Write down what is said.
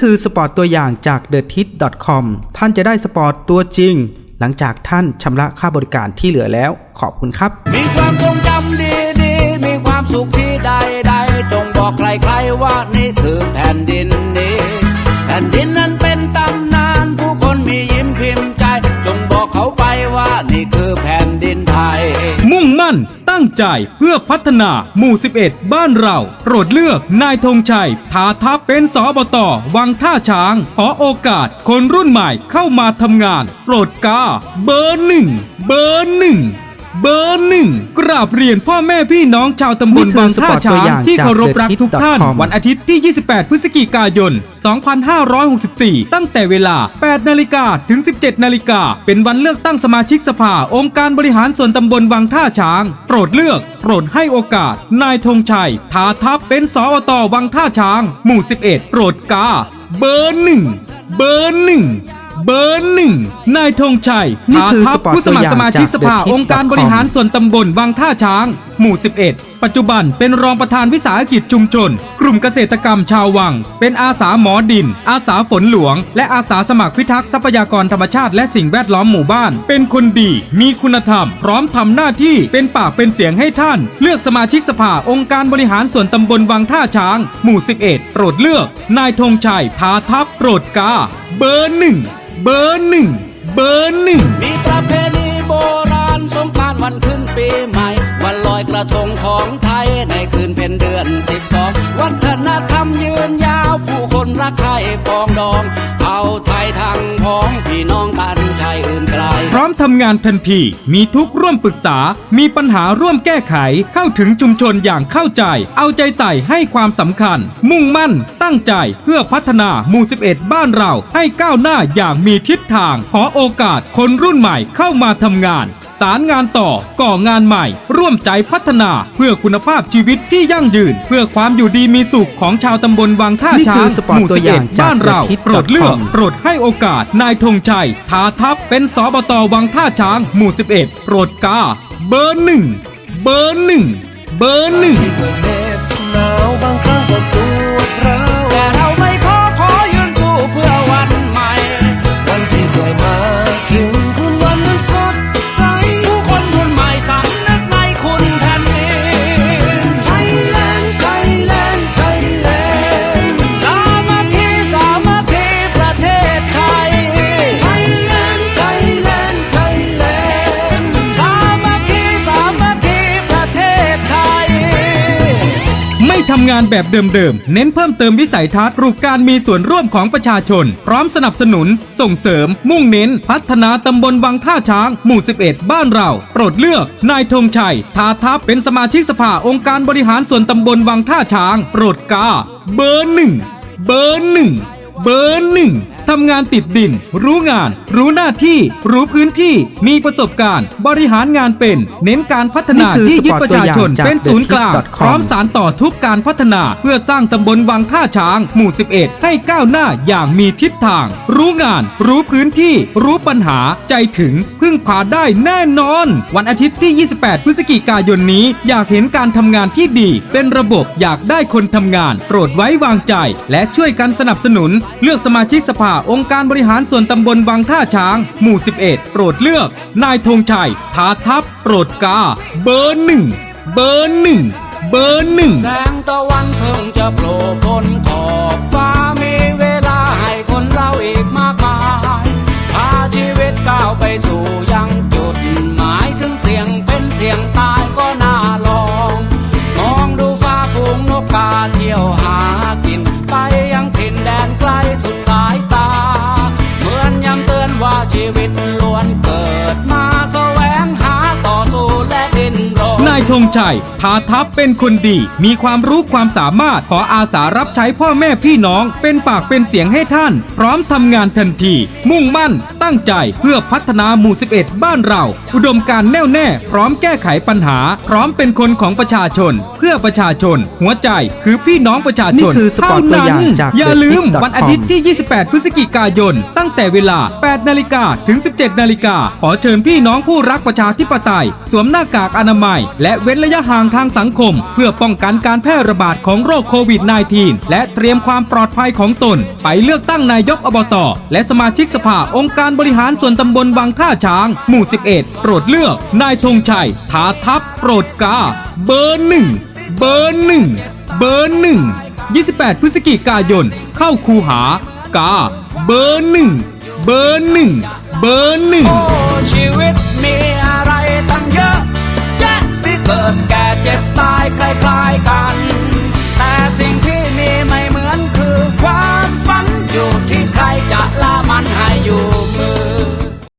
คือสปอร์ตตัวอย่างจาก t h e t i t c o m ท่านจะได้สปอร์ตตัวจริง หลังจากท่านชำระค่าบริการที่เหลือแล้ว ขอบคุณครับ มีความทรงจำดีดีๆมีความสุขที่ใดใดๆจงบอกใครๆว่านี่คือแผ่นดินนี้ แผ่นดินนั้นเป็นตำนานผู้คนมียิ้มพิมพ์ใจ จงบอกเขาไปว่านี่คือแผ่นดินไทย มุ่งมั่น ตั้งใจเพื่อพัฒนาหมู่ 11 บ้านเรา โปรดเลือกนายธงชัยทาทัพเป็นสอบตวังท่าช้าง ขอโอกาสคนรุ่นใหม่เข้ามาทำงาน โปรดกาเบอร์หนึ่งเบอร์หนึ่ง เบอร์หนึ่งกราบเรียนพ่อแม่พี่น้องชาวตำบลนี่คืบาองท่าสปอร์ตตัวช้างอย่างที่จากเคารพรัก The Hit ทุกท่าน com วันอาทิตย์ที่ 28 พฤศจิกายน 2564 ตั้งแต่เวลา 8 นาฬิกาถึง 17 นาฬิกา เป็นวันเลือกตั้งสมาชิกสภา องค์การบริหารส่วนตำบลวังท่าช้าง โปรดเลือก โปรดให้โอกาส นายธงชัย ทาทัพเป็นสอตวังท่าช้าง หมู่ 11 โปรดกา เบอร์หนึ่งเบอร์หนึ่งเบอร์หนึ่งนายธงชัยนี่คือทาทัพสปอร์ตผู้สมัครสมาชิกสภา ตัวอย่างจาก The องค์การ Hit บริหารส่วนตำบลวังท่าช้าง หมู่ 11 ปัจจุบันเป็นรองประธานวิสาหกิจชุมชน กลุ่มเกษตรกรรมชาววัง เป็นอาสาหมอดิน อาสาฝนหลวง และอาสาสมัครพิทักษ์ทรัพยากรธรรมชาติและสิ่งแวดล้อมหมู่บ้าน เป็นคนดี มีคุณธรรม พร้อมทำหน้าที่เป็นปากเป็นเสียงให้ท่าน เลือกสมาชิกสภาองค์การบริหารส่วนตำบลวังท่าช้าง หมู่ 11 โปรดเลือก นายธงชัยทาทัพโปรดกา เบอร์หนึ่ง เบอร์หนึ่งเบอร์หนึ่งมีประเพณีโบราณสงกรานต์วันขึ้นปีใหม่ วันลอยกระทงของไทยในคืนเพ็ญเดือนสิบสองวัฒนธรรมยืน คนรักใครปองดอง เอาไทยทางพ้องพี่น้องกันชายอื่นไกล พร้อมทำงานทันทีมีทุกร่วมปรึกษา มีปัญหาร่วมแก้ไข เข้าถึงชุมชนอย่างเข้าใจ เอาใจใส่ให้ความสำคัญ มุ่งมั่น ตั้งใจเพื่อพัฒนาหมู่ 11 บ้านเราให้ก้าวหน้าอย่างมีทิศทาง ขอโอกาสคนรุ่นใหม่เข้ามาทำงาน สารงานต่อ ก่องานใหม่ ร่วมใจพัฒนาเพื่อคุณภาพชีวิตที่ยั่งยืน เพื่อความอยู่ดีมีสุขของชาวตำบลวังท่านี่ช้าคืงอสปอร์ตหมู่ตัวอย่าง11จากบ้านเรา The Hit โปรดเลือก com โปรดให้โอกาสนายธงชัยทาทัพเป็นสบตวังท่าช้างหมู่11โปรดกาเบอร์หนึ่งเบอร์หนึ่งเบอร์หนึ่งำงานแบบเดิมๆ เน้นเพิ่มเติมวิสัยทัศน์รูปการมีส่วนร่วมของประชาชน พร้อมสนับสนุน ส่งเสริม มุ่งเน้น พัฒนาตำบลวังท่าช้าง หมู่ 11 บ้านเรา โปรดเลือก นายธงชัย ทาทัพเป็นสมาชิกสภาองค์การบริหารส่วนตำบลวังท่าช้าง โปรดกา เบอร์หนึ่ง เบอร์หนึ่ง เบอร์หนึ่ง ทำงานติดดิน รู้งาน รู้หน้าที่ รู้พื้นที่ มีประสบการณ์ บริหารงานเป็น เน้นการพัฒนานี่คือที่ยึดสปอร์ตประชาชนตัวอย่างจากเป็นศูนย์กลาง thehit.com พร้อมสารต่อทุกการพัฒนา เพื่อสร้างตำบลวังท่าช้าง หมู่ 11 ให้ก้าวหน้าอย่างมีทิศทาง รู้งาน รู้พื้นที่ รู้ปัญหา ใจถึง พึ่งพาได้แน่นอน วันอาทิตย์ที่ 28 พฤศจิกายนนี้ อยากเห็นการทำงานที่ดี เป็นระบบ อยากได้คนทำงาน โปรดไว้วางใจ และช่วยกันสนับสนุน เลือกสมาชิกสภาองค์การบริหารส่วนตำบลวังท่าช้าง หมู่ 11 โปรดเลือก นายธงชัยทาทัพโปรดกา เบอร์หนึ่งเบอร์หนึ่งเบอร์หนึ่งแสงตะวันเพิ่งจะโผล่พ้นขอบฟ้ามีเวลาให้คนเราอีกมากมายพาชีวิตก้าวไปสู่ยังจุดหมายถึงเสียงเป็นเสียงตายก็น่าลอง มองดูฟ้าฝูงนกกาเที่ยวหากินายธงชัยทาทัพเป็นคนดี มีความรู้ความสามารถขออาสารับใช้พ่อแม่พี่น้อง เป็นปากเป็นเสียงให้ท่าน พร้อมทำงานทันที มุ่งมั่นตั้งใจเพื่อพัฒนาหมู่ 11 บ้านเรา อุดมการณ์แน่วแน่ พร้อมแก้ไขปัญหา พร้อมเป็นคนของประชาชน เพื่อประชาชน หัวใจคือพี่น้องประชาชนนี่คือสปอร์ตตัวอย่างเท่นั้นจากอย่าลืม TheTip.com วันอาทิตย์ที่ 28 พฤศจิกายน ตั้งแต่เวลา 8 นาฬิกาถึง 17 นาฬิกาขอเชิญพี่น้องผู้รักประชาธิปไตย สวมหน้ากากอนามัย และเว้นระยะห่างทางสังคม เพื่อป้องกันการแพร่ระบาดของโรคโควิด -19 และเตรียมความปลอดภัยของตน ไปเลือกตั้งนายกอบต และสมาชิกสภาองค์การบริหารส่วนตำบลบางท่าช้าง หมู่ 11 โปรดเลือก นายธงชัยทาทัพโปรดกา เบอร์หนึ่งเบอร์หนึ่งเบอร์หนึ่ง28 พฤศจิกายน เข้าคูหากา เบอร์หนึ่งเบอร์หนึ่งเบอร์หนึ่งชีวิตมีอะไรตั้งเยอะแยะที่เกิดแก่เจ็บตายคล้ายๆกัน แต่สิ่งที่มีไม่เหมือนคือความฝันอยู่ที่ใครจะ